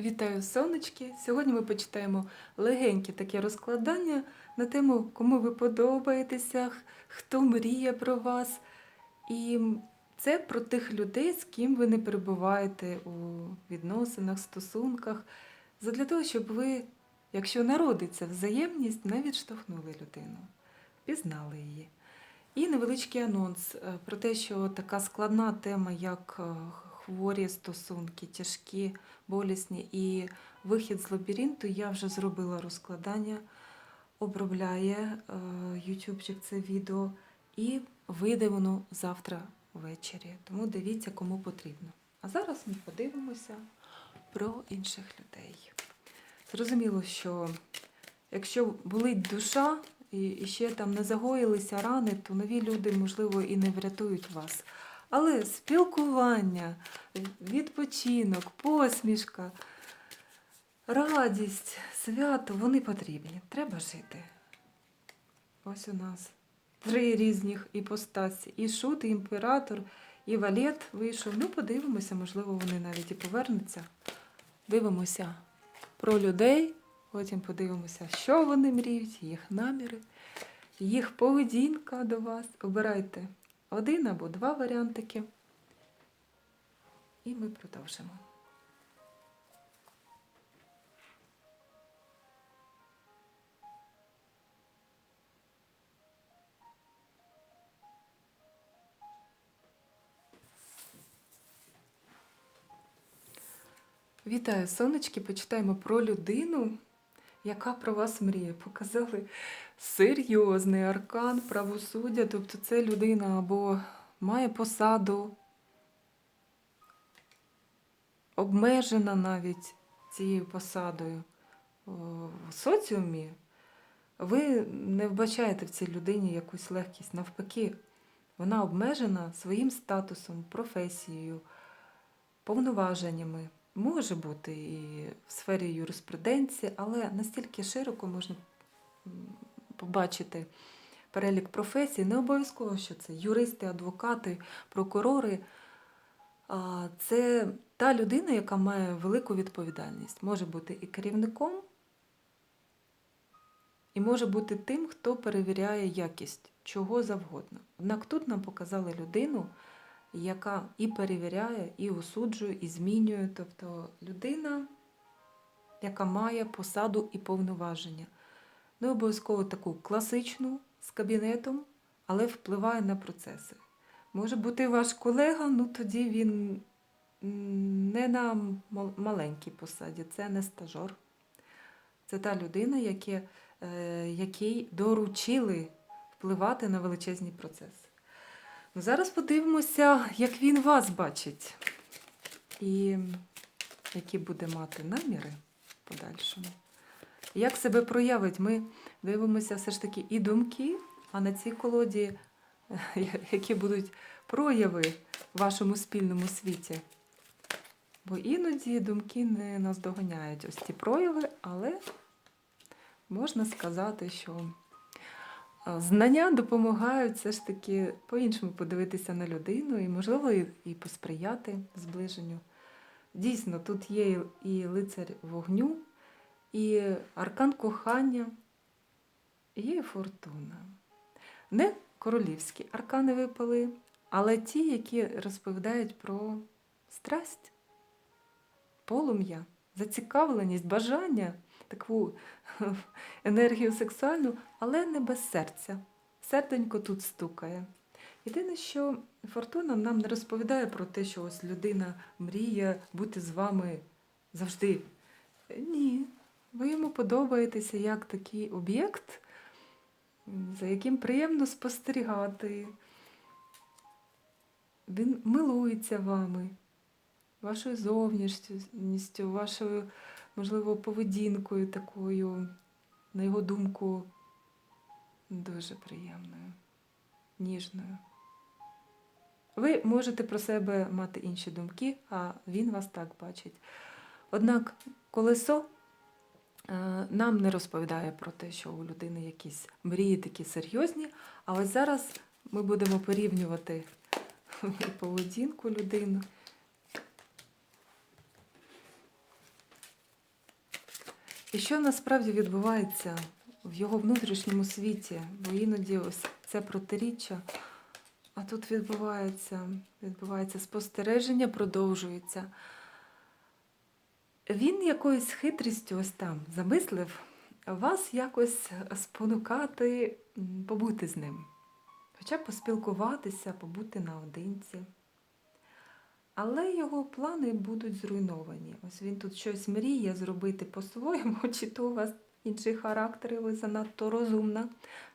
Вітаю сонечки! Сьогодні ми почитаємо легеньке таке розкладання на тему, кому ви подобаєтеся, хто мріє про вас. І це про тих людей, з ким ви не перебуваєте у відносинах, стосунках, задля того, щоб ви, якщо народиться взаємність, не відштовхнули людину, пізнали її. І невеличкий анонс е, про те, що така складна тема, як е, хворі стосунки, тяжкі, болісні і вихід з лабіринту, я вже зробила розкладання, обробляє е, ютубчик це відео, і вийде воно завтра ввечері. Тому дивіться, кому потрібно. А зараз ми подивимося про інших людей. Зрозуміло, що якщо болить душа і і ще там не загоїлися рани, то нові люди, можливо, і не врятують вас. Але спілкування, відпочинок, посмішка, радість, свято вони потрібні. Треба жити. Ось у нас три різних іпостасі. І шут, і імператор, і валет вийшов. Ну, подивимося, можливо, вони навіть і повернуться. Дивимося про людей, потім подивимося, що вони мріють, їх наміри, їх поведінка до вас. Обирайте один або два варіантики. І ми продовжимо. Вітаю, сонечки! Почитаємо про людину, яка про вас мріє. Показали серйозний аркан правосуддя. Тобто це людина або має посаду, обмежена навіть цією посадою в соціумі. Ви не вбачаєте в цій людині якусь легкість. Навпаки, вона обмежена своїм статусом, професією, повноваженнями. Може бути і в сфері юриспруденції, але настільки широко можна побачити перелік професій. Не обов'язково, що це юристи, адвокати, прокурори. Це та людина, яка має велику відповідальність. Може бути і керівником, і може бути тим, хто перевіряє якість чого завгодно. Однак тут нам показали людину, яка і перевіряє, і осуджує, і змінює. Тобто людина, яка має посаду і повноваження. Не обов'язково таку класичну з кабінетом, але впливає на процеси. Може бути ваш колега, ну тоді він не на маленькій посаді, це не стажор. Це та людина, е, якій доручили впливати на величезні процеси. Зараз подивимося, як він вас бачить, і які буде мати наміри в подальшому. Як себе проявить, ми дивимося все ж таки і думки, а на цій колоді, які будуть прояви в вашому спільному світі. Бо іноді думки не наздоганяють ось ці прояви, але можна сказати, що Знання допомагають все ж таки по-іншому подивитися на людину і, можливо, і, посприяти зближенню. Дійсно, тут є і- лицар вогню, і аркан кохання, є і фортуна. Не королівські аркани випали, але ті, які розповідають про страсть, полум'я, зацікавленість, бажання, таку енергію сексуальну, але не без серця. Серденько тут стукає. Єдине, що фортуна нам не розповідає про те, що ось людина мріє бути з вами завжди. Ні, ви йому подобаєтеся як такий об'єкт, за яким приємно спостерігати. Він милується вами, вашою зовнішністю, вашою, можливо, поведінкою такою, на його думку, дуже приємною, ніжною. Ви можете про себе мати інші думки, а він вас так бачить. Однак колесо е, нам не розповідає про те, що у людини якісь мрії такі серйозні. А ось зараз ми будемо порівнювати поведінку людини І що насправді відбувається в його внутрішньому світі, бо іноді ось це протиріччя, а тут відбувається, відбувається спостереження, продовжується. Він якоюсь хитрістю ось там замислив вас якось спонукати побути з ним. Хоча б поспілкуватися, побути наодинці. Але його плани будуть зруйновані. Ось він тут щось мріє зробити по-своєму, чи то у вас інший характер, і ви занадто розумна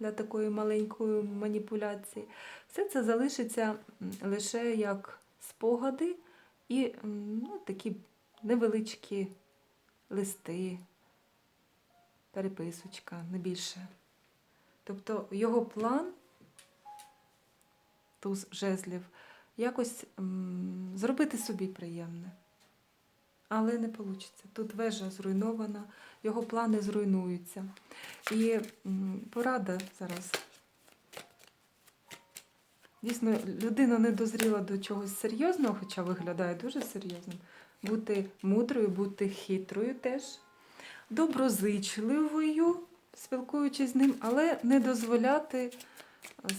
для такої маленької маніпуляції. Все це залишиться лише як спогади і ну, такі невеличкі листи, переписочка, не більше. Тобто його план, туз жезлів, якось м, зробити собі приємне. Але не вийде. Тут вежа зруйнована, його плани зруйнуються. І м, порада зараз. Дійсно, людина не дозріла до чогось серйозного, хоча виглядає дуже серйозним. Бути мудрою, бути хитрою теж, доброзичливою, спілкуючись з ним, але не дозволяти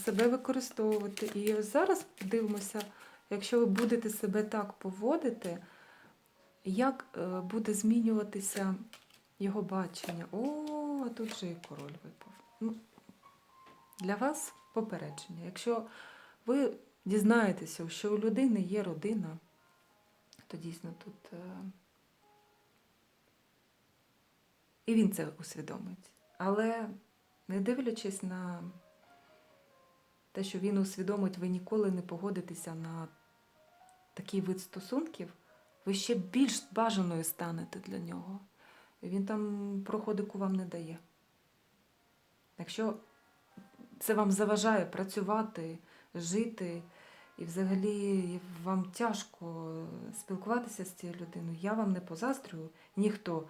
себе використовувати. І ось зараз дивимося, якщо ви будете себе так поводити, як е, буде змінюватися його бачення. О, а тут же і король випав. Ну, для вас попередження. Якщо ви дізнаєтеся, що у людини є родина, то дійсно тут. е, І він це усвідомить. Але не дивлячись на те, що він усвідомить, ви ніколи не погодитеся на такий вид стосунків, ви ще більш бажаною станете для нього. Він там проходику вам не дає. Якщо це вам заважає працювати, жити, і взагалі вам тяжко спілкуватися з цією людиною, я вам не позастрюю, ніхто.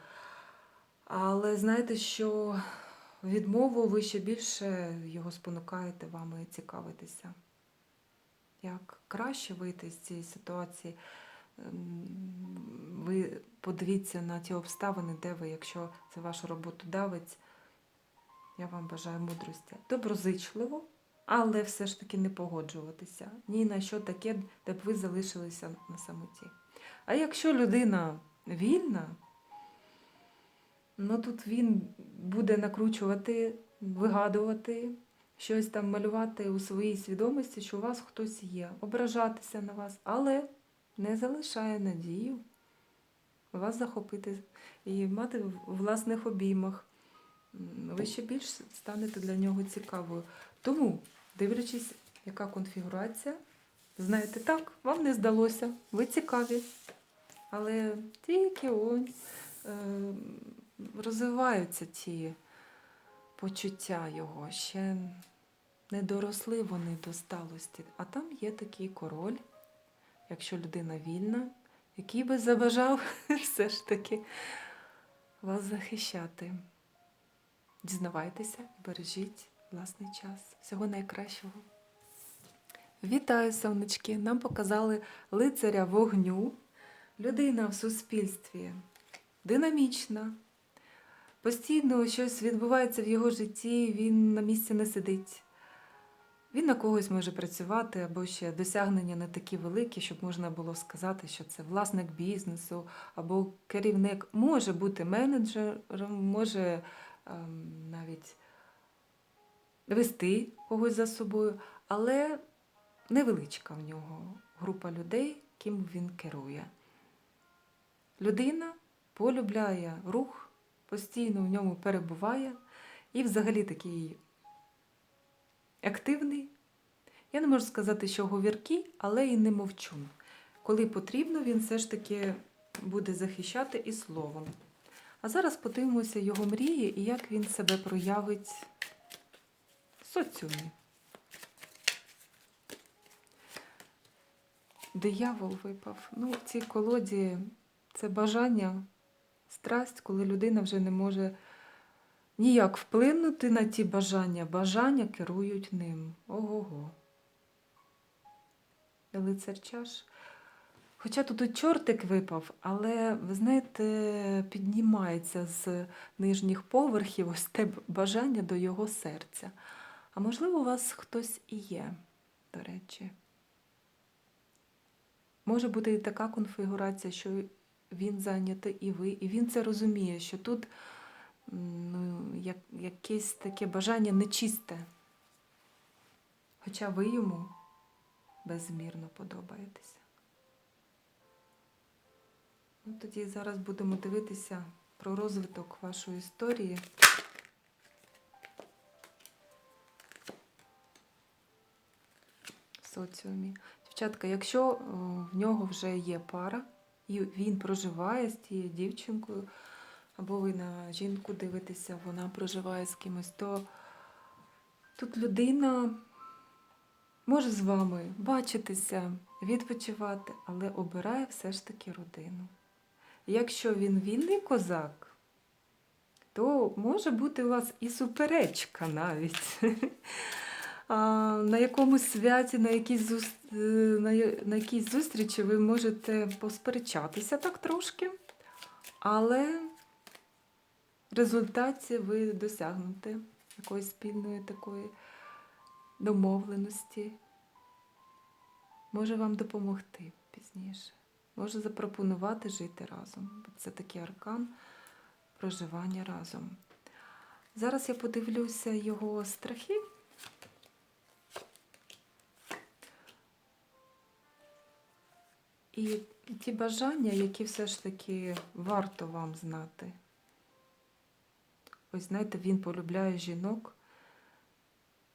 Але знаєте, що відмову ви ще більше його спонукаєте вами цікавитися. Як краще вийти з цієї ситуації? Ем, Ви подивіться на ті обставини, де ви, якщо це ваш роботодавець, я вам бажаю мудрості. Доброзичливо, але все ж таки не погоджуватися. Ні на що таке, де б ви залишилися на самоті. А якщо людина вільна, ну тут він буде накручувати, вигадувати, щось там малювати у своїй свідомості, що у вас хтось є, ображатися на вас, але не залишає надію вас захопити і мати в власних обіймах. Ви ще більш станете для нього цікавою. Тому, дивлячись, яка конфігурація, знаєте, так, вам не здалося, ви цікаві. Але тільки он, розвиваються ті почуття його, ще не доросли вони до сталості. А там є такий король, якщо людина вільна, який би забажав все ж таки вас захищати. Дізнавайтеся бережіть власний час. Всього найкращого. Вітаю, сонечки! Нам показали лицаря вогню. Людина в суспільстві динамічна. Постійно щось відбувається в його житті, він на місці не сидить. Він на когось може працювати або ще досягнення не такі великі, щоб можна було сказати, що це власник бізнесу або керівник може бути менеджером, може ем, навіть вести когось за собою, але невеличка в нього група людей, ким він керує. Людина полюбляє рух, постійно в ньому перебуває і взагалі такий активний. Я не можу сказати, що говіркий, але і не мовчун. Коли потрібно, він все ж таки буде захищати і словом. А зараз подивимося його мрії і як він себе проявить в соціумі. Диявол випав. Ну, в цій колоді це бажання, страсть, коли людина вже не може ніяк вплинути на ті бажання. Бажання керують ним. Ого-го. Лицар чаш. Хоча тут і чортик випав, але ви знаєте, піднімається з нижніх поверхів ось те бажання до його серця. А можливо, у вас хтось і є, до речі. Може бути і така конфігурація, що він зайнятий і ви, і він це розуміє, що тут ну, як, якесь таке бажання нечисте. Хоча ви йому безмірно подобаєтеся. Ну, тоді зараз будемо дивитися про розвиток вашої історії. Соціумі. Дівчатка, якщо в нього вже є пара, і він проживає з тією дівчинкою, або ви на жінку дивитеся, вона проживає з кимось, то тут людина може з вами бачитися, відпочивати, але обирає все ж таки родину. Якщо він вільний козак, то може бути у вас і суперечка навіть. На якомусь святі, на якійсь, зус- е, на якійсь зустрічі ви можете посперечатися так трошки, але в результаті ви досягнете якоїсь спільної такої домовленості. Може вам допомогти пізніше. Може запропонувати жити разом. Це такий аркан проживання разом. Зараз я подивлюся його страхи. І ті бажання, які все ж таки варто вам знати. Ось знаєте, він полюбляє жінок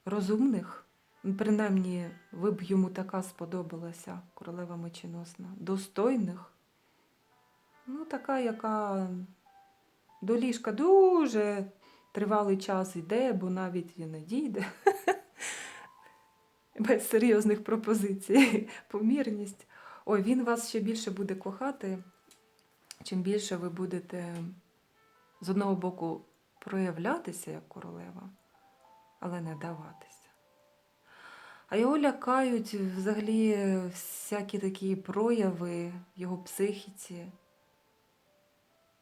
розумних, ну, принаймні, ви б йому така сподобалася, королева меченосна, достойних. Ну, така, яка до ліжка дуже тривалий час йде, бо навіть і не дійде. Без серйозних пропозицій, помірність. Ой, він вас ще більше буде кохати, чим більше ви будете з одного боку проявлятися як королева, але не даватися. А його лякають взагалі всякі такі прояви в його психіці,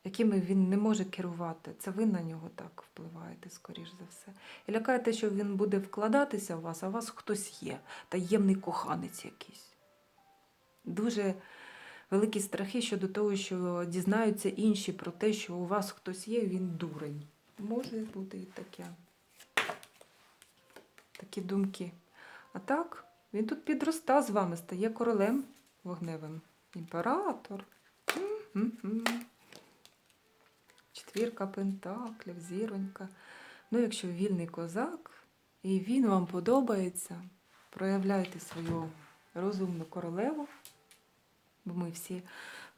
якими він не може керувати. Це ви на нього так впливаєте, скоріш за все. І лякає те, що він буде вкладатися в вас, а у вас хтось є, таємний коханець якийсь. Дуже великі страхи щодо того, що дізнаються інші про те, що у вас хтось є, він дурень. Може бути і таке. Такі думки. А так, він тут підроста з вами, стає королем вогневим. Імператор. Четвірка пентаклів, зіронька. Ну, якщо вільний козак, і він вам подобається, проявляйте свою розумну королеву, бо ми всі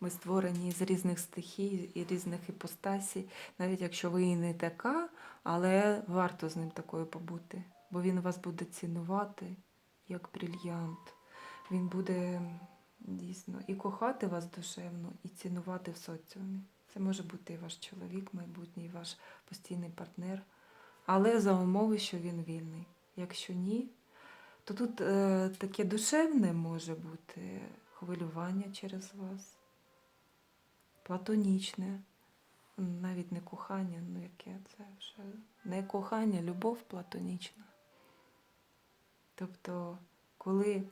ми створені з різних стихій і різних іпостасій, навіть якщо ви і не така, але варто з ним такою побути, бо він вас буде цінувати як брильянт. Він буде дійсно і кохати вас душевно, і цінувати в соціумі. Це може бути і ваш чоловік, майбутній, ваш постійний партнер, але за умови, що він вільний. Якщо ні, то тут е, таке душевне може бути хвилювання через вас, платонічне, навіть не кохання, ну яке це вже не кохання, любов платонічна. Тобто, коли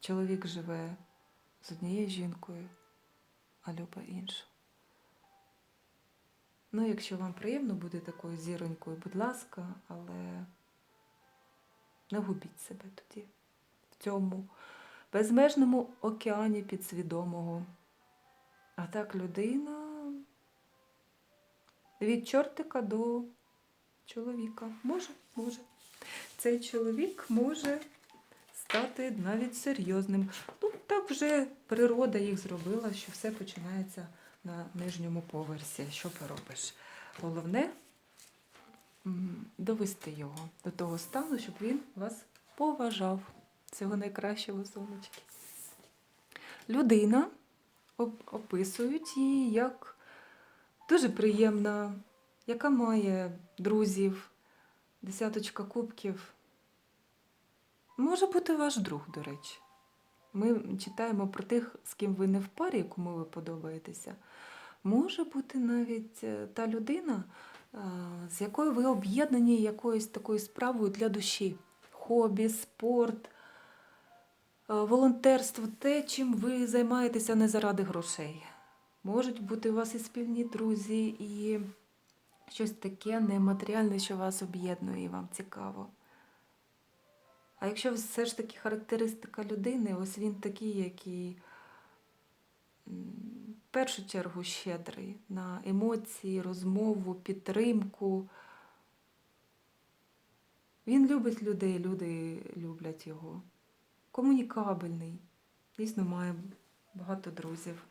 чоловік живе з однією жінкою, а любить іншу. Ну, якщо вам приємно бути такою зіронькою, будь ласка, але не губіть себе тоді в цьому безмежному океані підсвідомого. А так людина від чортика до чоловіка. Може, може. Цей чоловік може стати навіть серйозним. Ну, так вже природа їх зробила, що все починається на нижньому поверсі. Що поробиш? Головне довести його до того стану, щоб він вас поважав. Цього найкращого сонечки. Людина оп- описують її як дуже приємна, яка має друзів, десяточка кубків. Може бути ваш друг, до речі. Ми читаємо про тих, з ким ви не в парі, кому ви подобаєтеся. Може бути навіть е, та людина, е, з якою ви об'єднані якоюсь такою справою для душі. Хобі, спорт, волонтерство, те, чим ви займаєтеся не заради грошей. Можуть бути у вас і спільні друзі, і щось таке нематеріальне, що вас об'єднує і вам цікаво. А якщо все ж таки характеристика людини, ось він такий, який в першу чергу щедрий на емоції, розмову, підтримку. Він любить людей, люди люблять його. Комунікабельний, дійсно має багато друзів.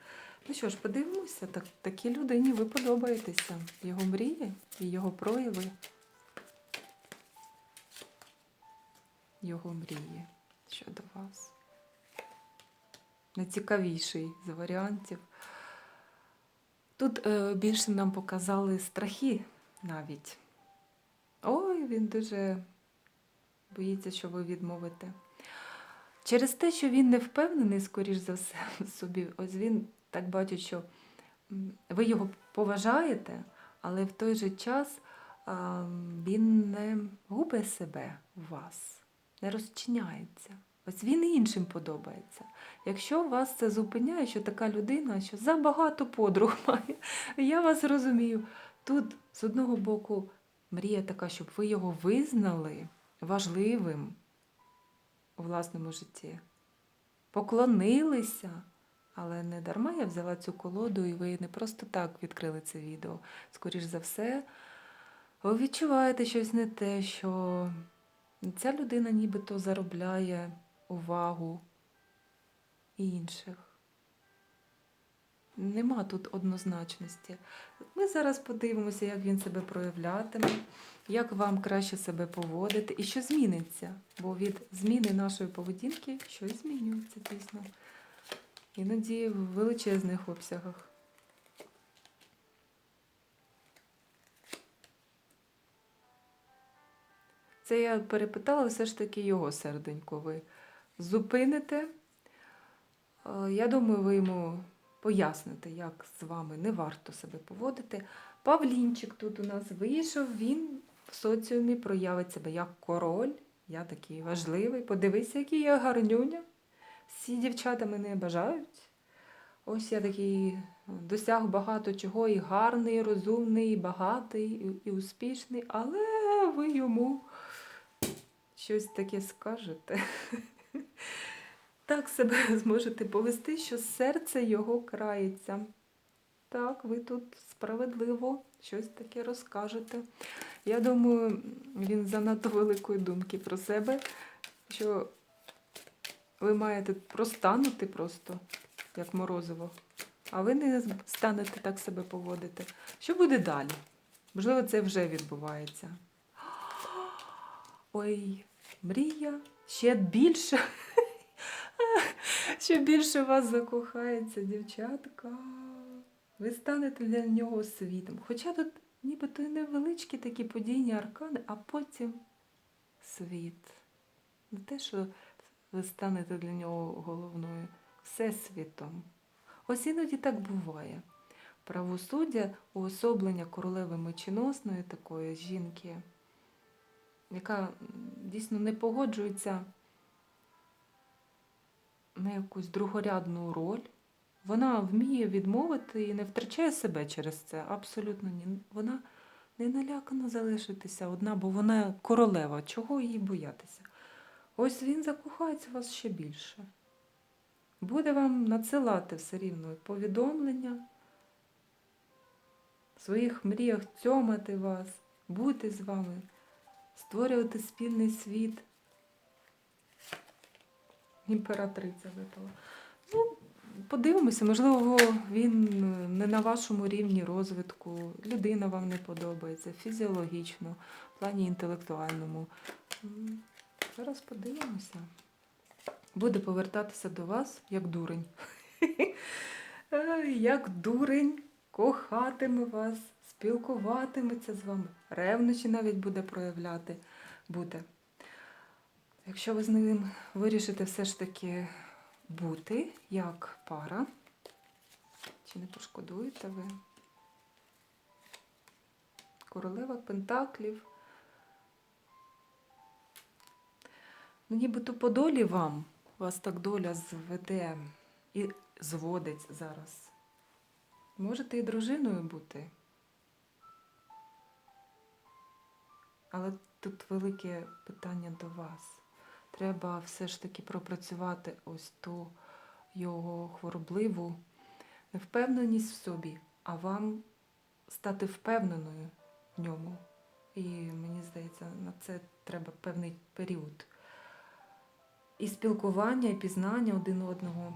Ну що ж, подивимося, так, такій людині ви подобаєтеся. Його мрії і його прояви. Його мрії щодо вас. Найцікавіший з варіантів. Тут е, більше нам показали страхи навіть. Ой, він дуже боїться, що ви відмовите. Через те, що він не впевнений, скоріш за все, собі, ось він так бачить, що ви його поважаєте, але в той же час він не губить себе у вас, не розчиняється. Ось він і іншим подобається. Якщо вас це зупиняє, що така людина, що забагато подруг має, я вас розумію. Тут, з одного боку, мрія така, щоб ви його визнали важливим у власному житті, поклонилися. Але не дарма я взяла цю колоду, і ви не просто так відкрили це відео. Скоріш за все, ви відчуваєте щось не те, що ця людина нібито заробляє увагу інших. Нема тут однозначності. Ми зараз подивимося, як він себе проявлятиме, як вам краще себе поводити і що зміниться. Бо від зміни нашої поведінки щось змінюється, дійсно. Іноді в величезних обсягах. Це я перепитала все ж таки його серденько. Ви зупините. Е, Я думаю, ви йому поясните, як з вами не варто себе поводити. Павлінчик тут у нас вийшов, він в соціумі проявить себе як король. Я такий важливий. Подивися, який я гарнюня. Всі дівчата мене бажають. Ось я такий досяг багато чого, і гарний, і розумний, і багатий, і, і успішний, але ви йому щось таке скажете. Так себе зможете повести, що серце його крається. Так, ви тут справедливо щось таке розкажете. Я думаю, він занадто великої думки про себе, що ви маєте простанути просто, як морозиво, а ви не станете так себе поводити. Що буде далі? Можливо, це вже відбувається. Ой, мрія ще більше. Ще більше вас закохається, дівчатка. Ви станете для нього світом. Хоча тут нібито й невеличкі такі подійні аркани, а потім світ. Не те, що ви станете для нього головною всесвітом. Ось іноді так буває. Правосуддя уособлення королеви меченосної такої жінки, яка дійсно не погоджується на якусь другорядну роль. Вона вміє відмовити і не втрачає себе через це. Абсолютно ні. Вона не налякана залишитися одна, бо вона королева. Чого їй боятися? Ось він закохається вас ще більше. Буде вам надсилати все рівно повідомлення, в своїх мріях цьомати вас, бути з вами, створювати спільний світ. Імператриця випала. Ну, подивимося, можливо, він не на вашому рівні розвитку, людина вам не подобається, фізіологічно, в плані інтелектуальному. Зараз подивимося. Буде повертатися до вас як дурень. Як дурень, кохатиме вас, спілкуватиметься з вами, ревнощі навіть буде проявляти. Буде. Якщо ви з ним вирішите все ж таки бути як пара. Чи не пошкодуєте ви? Королева Пентаклів. Ну, нібито по долі вам, вас так доля зведе і зводить зараз. Можете і дружиною бути. Але тут велике питання до вас. Треба все ж таки пропрацювати ось ту його хворобливу невпевненість в собі, а вам стати впевненою в ньому. І мені здається, на це треба певний період. І спілкування, і пізнання один одного,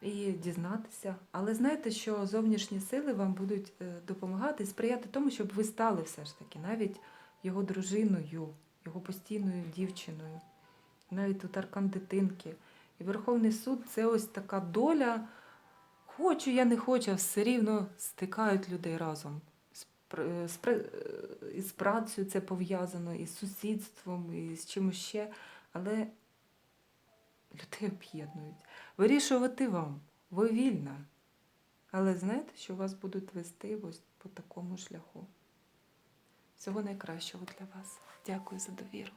і дізнатися. Але знаєте, що зовнішні сили вам будуть е, допомагати і сприяти тому, щоб ви стали все ж таки навіть його дружиною, його постійною дівчиною, навіть тут аркан дитинки. І Верховний суд це ось така доля. Хочу, я не хочу, все рівно стикають людей разом. З, е, із працею це пов'язано, і з сусідством, і з чимось ще. Але людей об'єднують. Вирішувати вам, ви вільна. Але знаєте, що вас будуть вести ось по такому шляху. Всього найкращого для вас. Дякую за довіру.